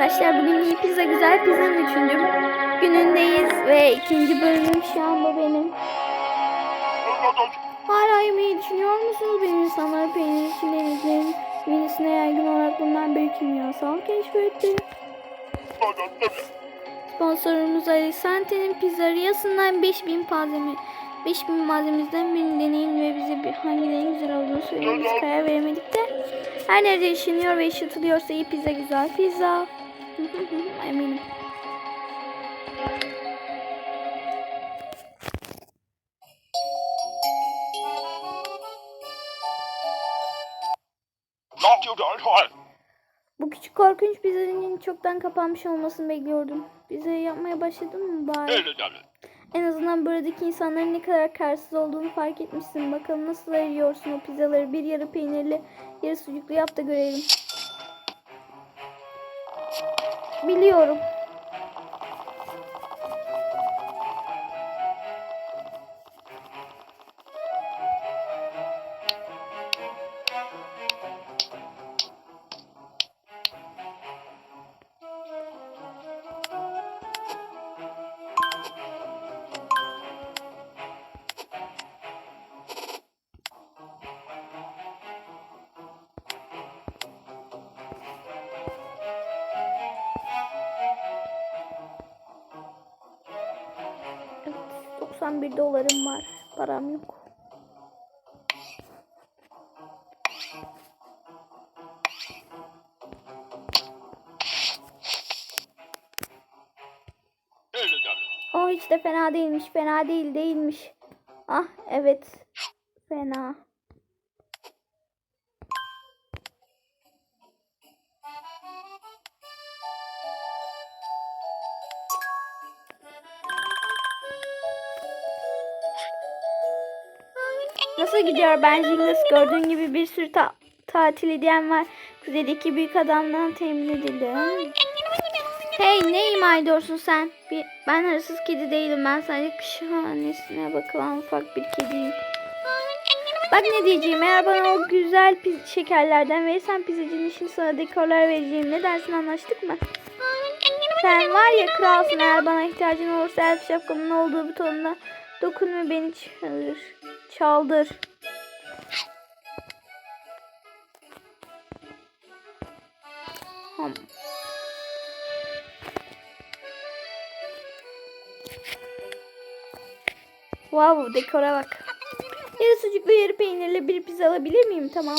arkadaşlar. Bugün iyi pizza güzel pizzanın üçüncü günündeyiz ve ikinci bölümüm şu an bu benim. Hala yemeği düşünüyor musunuz? Benim insanlar peynir için denizlerin minisine yaygın olarak bulunan bir kimyasal keşfetti. Sponsorumuz Ali Sante'nin pizzeriasından 5000 malzeme 5000 malzememizden birini deneyin ve bize bir hangilerinin güzel olduğunu söyleyin. Biz karar veremedik de her nerede yaşanıyor ve yaşatılıyorsa iyi pizza güzel pizza. Eminim. Bu küçük korkunç pizzacının çoktan kapanmış olmasını bekliyordum. Pizza yapmaya başladın mı bari? En azından buradaki insanların ne kadar karsız olduğunu fark etmişsin. Bakalım nasıl yiyorsun o pizzaları. Bir yarı peynirli, yarı sucuklu yap da görelim. Biliyorum. 91 dolarım var. Param yok. O hiç de fena değilmiş. Fena değil değilmiş. Ah evet. Fena. Nasıl gidiyor ben Jingles? Gördüğün gibi bir sürü ta- tatil hediyen var. Kuzeydeki büyük adamdan temin edildi. Hey ne ima ediyorsun sen? Bir, ben hırsız kedi değilim. Ben sadece kışhanesine bakılan ufak bir kediyim. Bak ne diyeceğim. Eğer bana o güzel piz- şekerlerden verirsen pizzacının için sana dekorlar vereceğim. Ne dersin anlaştık mı? Sen var ya kralsın. Eğer bana ihtiyacın olursa elf şapkamın olduğu butonuna dokun ve beni çağır. Çaldır. Hım. Wow dekora bak. Yarı sucuklu yarı peynirli bir pizza alabilir miyim? Tamam.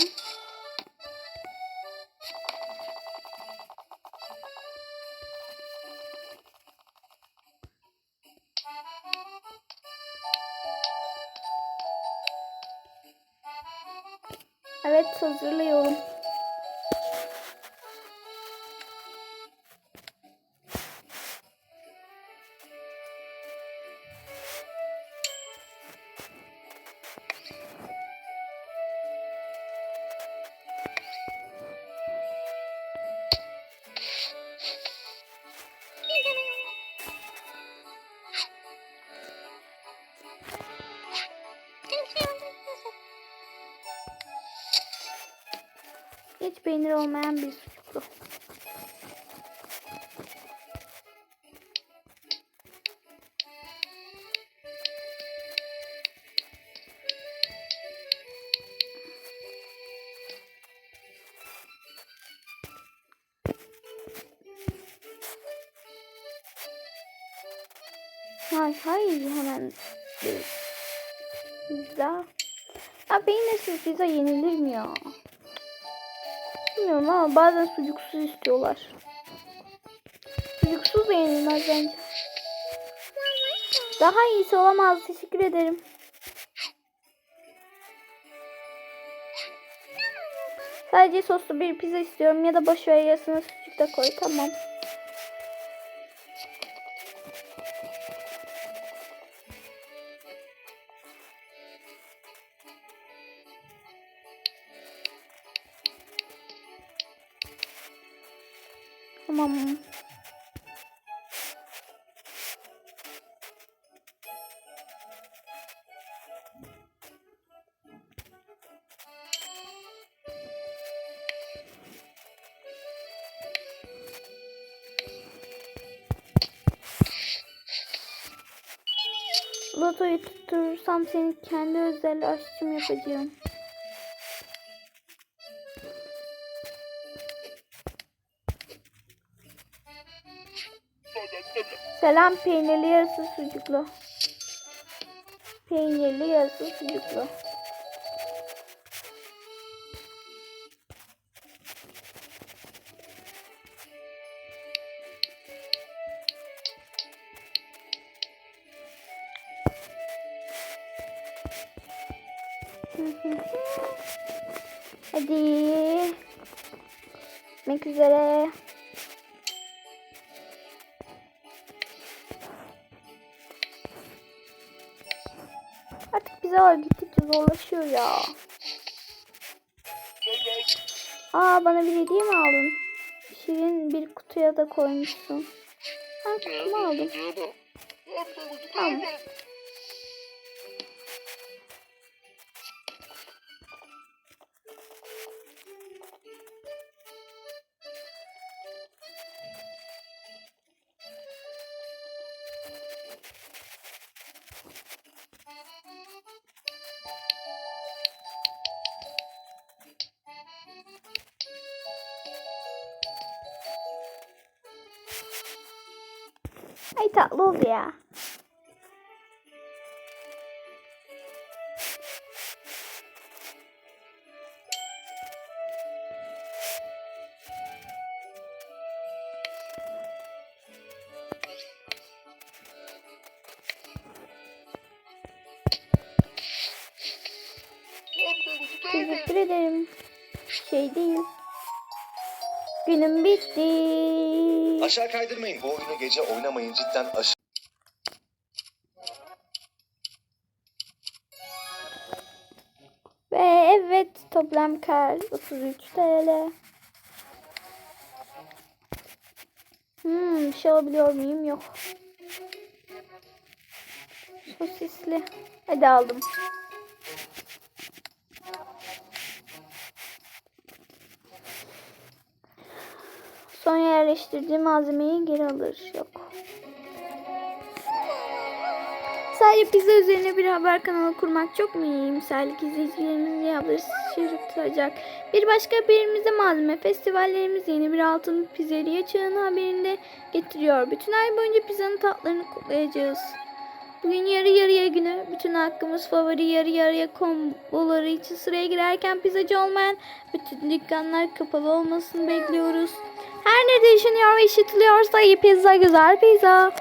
Evet hazırlıyorum. Hiç peynir olmayan bir sucuklu. Hay hay hemen pizza. Ya peynirsiz pizza yenilir mi ya? Bilmiyorum ama bazen sucuksuz istiyorlar. Sucuksuz da yenilmez bence. Daha iyisi olamaz. Teşekkür ederim. Sadece soslu bir pizza istiyorum ya da boş ver yarısını sucuk da koy. Tamam. Tamam. Lotoyu tutturursam seni kendi özel aşçım yapacağım. Selam peynirli yarısı sucuklu. Peynirli yarısı sucuklu. Hadi. Bitmek üzere. Pizzalar gittikçe zorlaşıyor ya. Aa bana bir hediye mi aldın? Şirin bir kutuya da koymuşsun. Ha kutumu aldım. Tamam. Ay tatlı oldu ya. Teşekkür ederim. Şey değil. Günüm bitti. Aşağı kaydırmayın. Bu oyunu gece oynamayın cidden aşağı. Ve evet toplam kar 33 TL. Hmm, bir şey alabiliyor muyum? Yok. Sosisli. Hadi aldım. Son yerleştirdiğim malzemeyi geri alır. Yok. Sadece pizza üzerine bir haber kanalı kurmak çok mu iyimserlik izleyicilerimizi yapıştıracak. Bir başka haberimizde malzeme festivallerimiz yeni bir altın pizzeriye çağını haberinde getiriyor. Bütün ay boyunca pizzanın tatlarını kutlayacağız. Bugün yarı yarıya günü. Bütün hakkımız favori yarı yarıya komboları için sıraya girerken pizzacı olmayan bütün dükkanlar kapalı olmasını bekliyoruz. Her ne düşünüyor ve işitiliyorsa iyi pizza güzel pizza.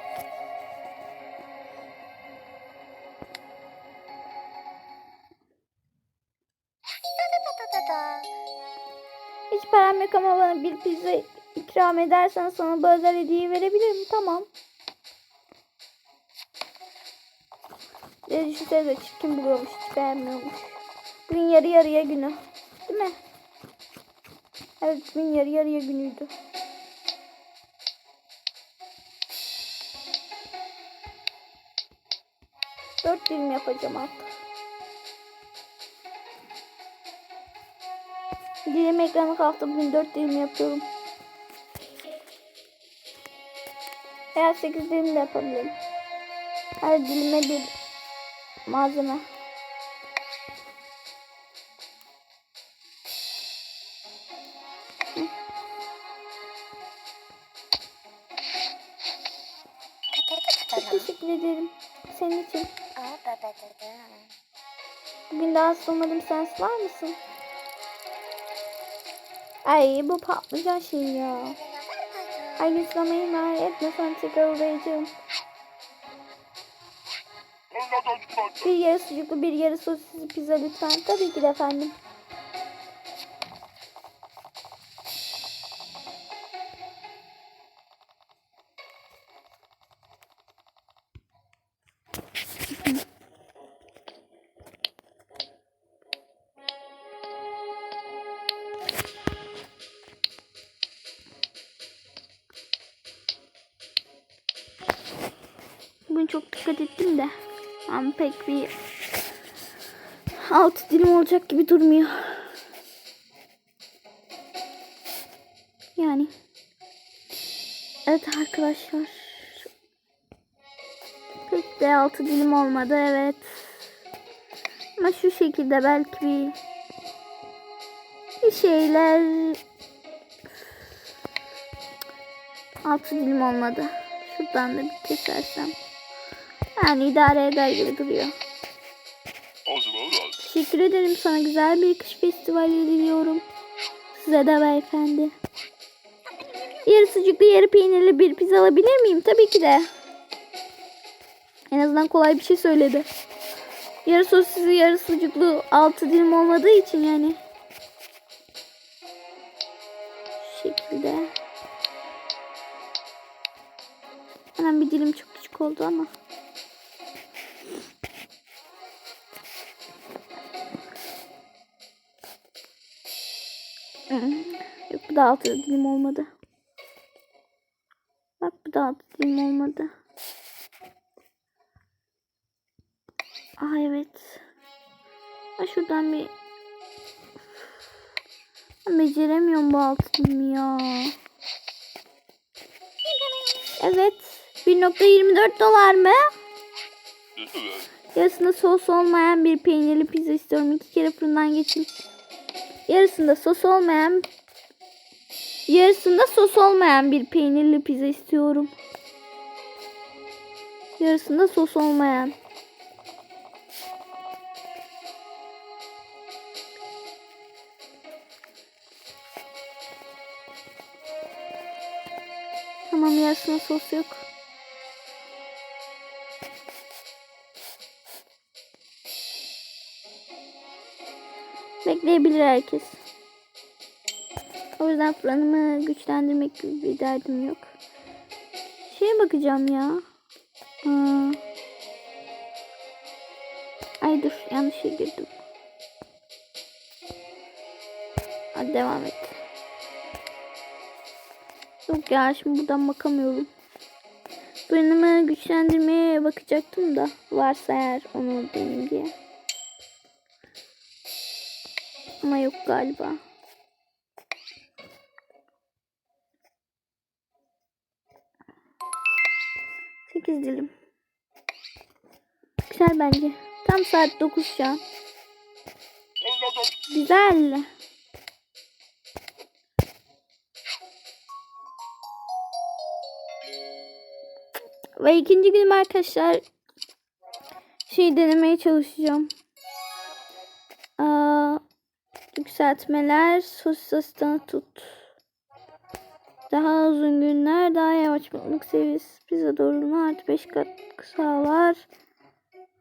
Hiç param yok ama bana bir pizza ikram edersen sana bu özel hediyeyi verebilirim. Tamam. Ne düşünsene çirkin buluyormuş. Hiç beğenmiyormuş. Bugün yarı yarıya günü. Değil mi? Evet bugün yarı yarıya günüydü. Dilim yapacağım artık. Dilim ekranı kalktı. Bugün 4 dilim yapıyorum. Veya 8 dilim de yapabilirim. Her dilime bir malzeme. Teşekkür ederim. Senin için. Bugün daha olmadım sen var mısın? Ay bu patlıcan şey ya. Ay yüzlemeyi ver etmesen tekrar uğrayacağım. Bir yarı sucuklu bir yarı sosisli pizza lütfen. Tabii ki de efendim. De. Ama pek bir altı dilim olacak gibi durmuyor. Yani. Evet arkadaşlar. Pek de altı dilim olmadı evet. Ama şu şekilde belki bir bir şeyler altı dilim olmadı. Şuradan da bir kesersem. Yani idare eder gibi duruyor. Teşekkür ederim sana güzel bir kış festivali diliyorum. Size de beyefendi. Yarı sucuklu yarı peynirli bir pizza alabilir miyim? Tabii ki de. En azından kolay bir şey söyledi. Yarı sosisli yarı sucuklu altı dilim olmadığı için yani. Şu şekilde. Hemen bir dilim çok küçük oldu ama. Yok bu da altı dilim olmadı. Bak bu da altı dilim olmadı. Aa evet. Ha şuradan bir Ben beceremiyorum bu altı dilimi ya. Evet. 1.24 dolar mı? Yarısında sos olmayan bir peynirli pizza istiyorum. İki kere fırından geçin. Yarısında sos olmayan Yarısında sos olmayan bir peynirli pizza istiyorum. Yarısında sos olmayan. Tamam yarısında sos yok. Bekleyebilir herkes. O yüzden fırınımı güçlendirmek gibi bir derdim yok. Şeye bakacağım ya. Aa. Ay dur yanlış şey girdim. Hadi devam et. Yok ya şimdi buradan bakamıyorum. Fırınımı güçlendirmeye bakacaktım da varsa eğer onu deneyim diye. Ama yok galiba. Sekiz dilim. Güzel bence. Tam saat 9 şu an. Güzel. Ve ikinci günüm arkadaşlar şey denemeye çalışacağım. Yükseltmeler asistanı tut. Daha uzun günler, daha yavaş mutluluk seviyesi. Pizza doğruluğuna artı 5 kat sağlar.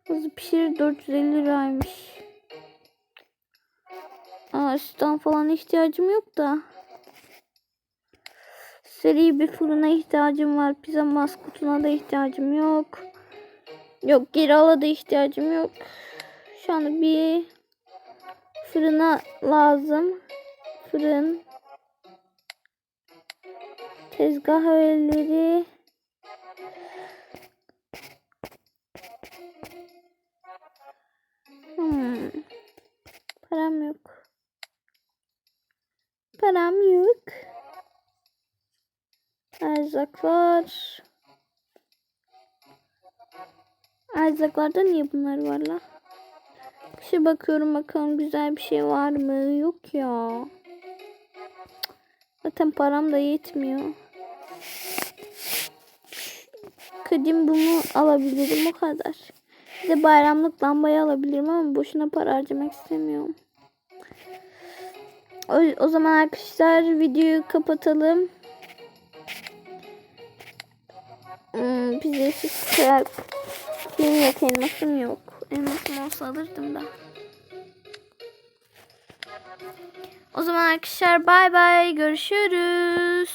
Hızlı pişirir 450 liraymış. Aa, asistan falan ihtiyacım yok da. Seri bir fırına ihtiyacım var. Pizza maskotuna da ihtiyacım yok. Yok geri ala da ihtiyacım yok. Şu anda bir fırına lazım. Fırın. Tezgah öğeleri. Hmm. Param yok. Param yok. Erzak var. Erzaklarda niye bunlar var la? Şey bakıyorum bakalım güzel bir şey var mı? Yok ya. Zaten param da yetmiyor. Kadim bunu alabilirim o kadar. Bir de bayramlık lambayı alabilirim ama boşuna para harcamak istemiyorum. O, o zaman arkadaşlar videoyu kapatalım. Hmm, bize süper benim yok elmasım yok. Elmasım olsa alırdım da. O zaman arkadaşlar bay bay görüşürüz.